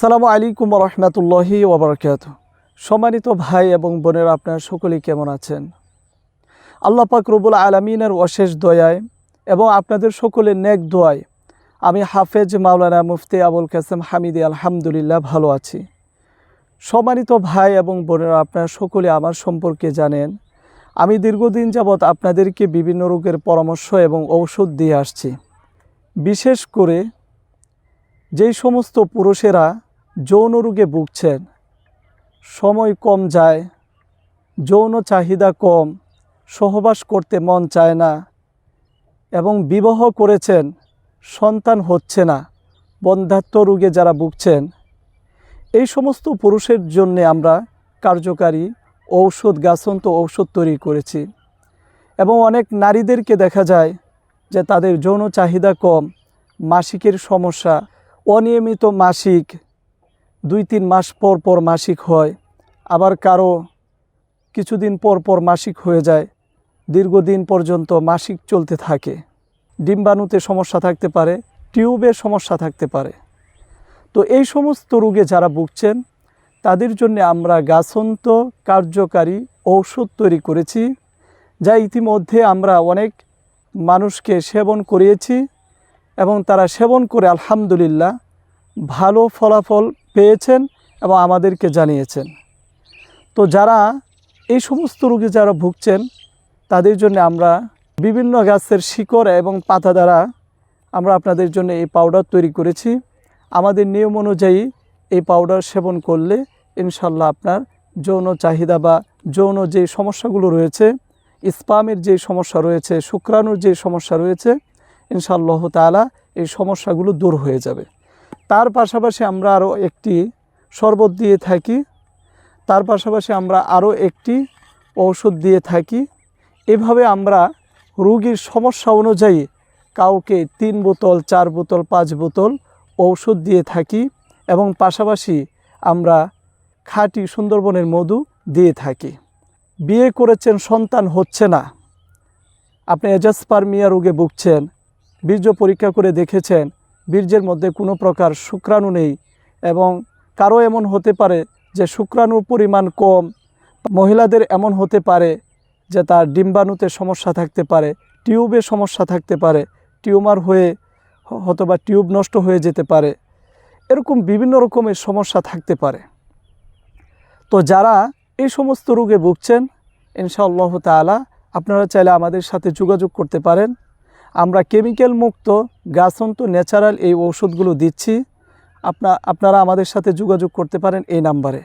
সালামু আলাইকুম রহমতুল্লাহি ওবরাকাত সম্মানিত ভাই এবং বোনেরা, আপনারা সকলেই কেমন আছেন? আল্লাহ পাক রবুল আলমিনের অশেষ দয়ায় এবং আপনাদের সকলের নেক দোয়ায় আমি হাফেজ মাওলানা মুফতি আবুল কাসেম হামিদি, আলহামদুলিল্লাহ, ভালো আছি। সম্মানিত ভাই এবং বোনেরা, আপনারা সকলে আমার সম্পর্কে জানেন, আমি দীর্ঘদিন যাবৎ আপনাদেরকে বিভিন্ন রোগের পরামর্শ এবং ঔষধ দিয়ে আসছি। বিশেষ করে যেই সমস্ত পুরুষেরা যৌন রোগে ভুগছেন। সময় কম যায়, যৌন চাহিদা কম, সহবাস করতে মন চায় না এবং বিবাহ করেছেন, সন্তান হচ্ছে না, বন্ধাত্ম রোগে যারা ভুগছেন। এই সমস্ত পুরুষের জন্য আমরা কার্যকারী ঔষধ, গাছন্ত ঔষধ তৈরি করেছি এবং অনেক নারীদেরকে দেখা যায় যে তাদের যৌন চাহিদা কম, মাসিকের সমস্যা, অনিয়মিত মাসিক দুই তিন মাস পর পর মাসিক হয়, আবার কারও কিছুদিন পর পর মাসিক হয়ে যায়, দীর্ঘদিন পর্যন্ত মাসিক চলতে থাকে। ডিম্বাণুতে সমস্যা থাকতে পারে টিউবের সমস্যা থাকতে পারে। তো এই সমস্ত রোগে যারা ভুগছেন, তাদের জন্য আমরা গাছন্ত কার্যকারী ঔষধ তৈরি করেছি, যা ইতিমধ্যে আমরা অনেক মানুষকে সেবন করিয়েছি এবং তারা সেবন করে আলহামদুলিল্লাহ ভালো ফলাফল পেয়েছেন এবং আমাদেরকে জানিয়েছেন। তো যারা এই সমস্ত রোগে যারা ভুগছেন, তাদের জন্য আমরা বিভিন্ন গাছের শিকড় এবং পাতা দ্বারা আমরা আপনাদের জন্য এই পাউডার তৈরি করেছি। আমাদের নিয়ম অনুযায়ী এই পাউডার সেবন করলে ইনশাল্লাহ আপনার যৌন চাহিদা বা যৌন যে সমস্যাগুলো রয়েছে, স্পামের যে সমস্যা রয়েছে, শুক্রাণুর যে সমস্যা রয়েছে, ইনশাআল্লাহ তালা এই সমস্যাগুলো দূর হয়ে যাবে। তার পাশাপাশি আমরা আরও একটি শরবত দিয়ে থাকি। তার পাশাপাশি আমরা আরও একটি ঔষধ দিয়ে থাকি। এভাবে আমরা রোগীর সমস্যা অনুযায়ী কাউকে তিন বোতল, চার বোতল, পাঁচ বোতল ঔষধ দিয়ে থাকি এবং পাশাপাশি আমরা খাঁটি সুন্দরবনের মধু দিয়ে থাকি। বিয়ে করেছেন, সন্তান হচ্ছে না। আপনি এজাসপারমিয়া রোগে ভুগছেন, বীর্য পরীক্ষা করে দেখেছেন বীর্যের মধ্যে কোনো প্রকার শুক্রাণু নেই এবং কারও এমন হতে পারে যে শুক্রাণুর পরিমাণ কম। মহিলাদের এমন হতে পারে যে তার ডিম্বাণুতে সমস্যা থাকতে পারে, টিউবে সমস্যা থাকতে পারে, টিউমার হয়ে হয়তোবা টিউব নষ্ট হয়ে যেতে পারে। এরকম বিভিন্ন রকমের সমস্যা থাকতে পারে। তো যারা এই সমস্ত রোগে ভুগছেন, ইনশাআল্লাহ তালা আপনারা চাইলে আমাদের সাথে যোগাযোগ করতে পারেন। আমরা কেমিক্যাল মুক্ত গাছন্ত ন্যাচারাল এই ঔষধগুলো দিচ্ছি। আপনা আপনারা আমাদের সাথে যোগাযোগ করতে পারেন এই নাম্বারে।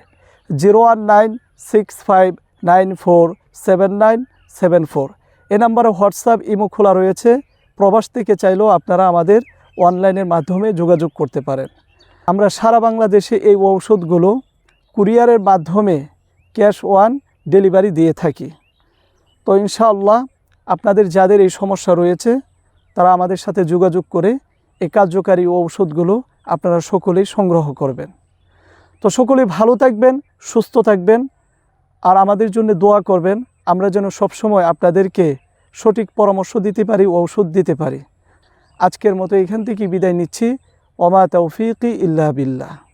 Zero one nine six five nine four seven nine seven four. এ নাম্বারে হোয়াটসঅ্যাপ ইমো খোলা রয়েছে। প্রবাস থেকে চাইলেও আপনারা আমাদের অনলাইনের মাধ্যমে যোগাযোগ করতে পারেন। আমরা সারা বাংলাদেশে এই ঔষধগুলো কুরিয়ারের মাধ্যমে ক্যাশ ওয়ান ডেলিভারি দিয়ে থাকি। তো ইনশাআল্লাহ আপনাদের যাদের এই সমস্যা রয়েছে তারা আমাদের সাথে যোগাযোগ করে এই কার্যকারী ঔষধগুলো আপনারা সকলেই সংগ্রহ করবেন। তো সকলে ভালো থাকবেন, সুস্থ থাকবেন আর আমাদের জন্য দোয়া করবেন, আমরা যেন সবসময় আপনাদেরকে সঠিক পরামর্শ দিতে পারি, ঔষধ দিতে পারি। আজকের মতো এখান থেকে বিদায় নিচ্ছি। ওমা তৌফিকি ইল্লা বিল্লাহ।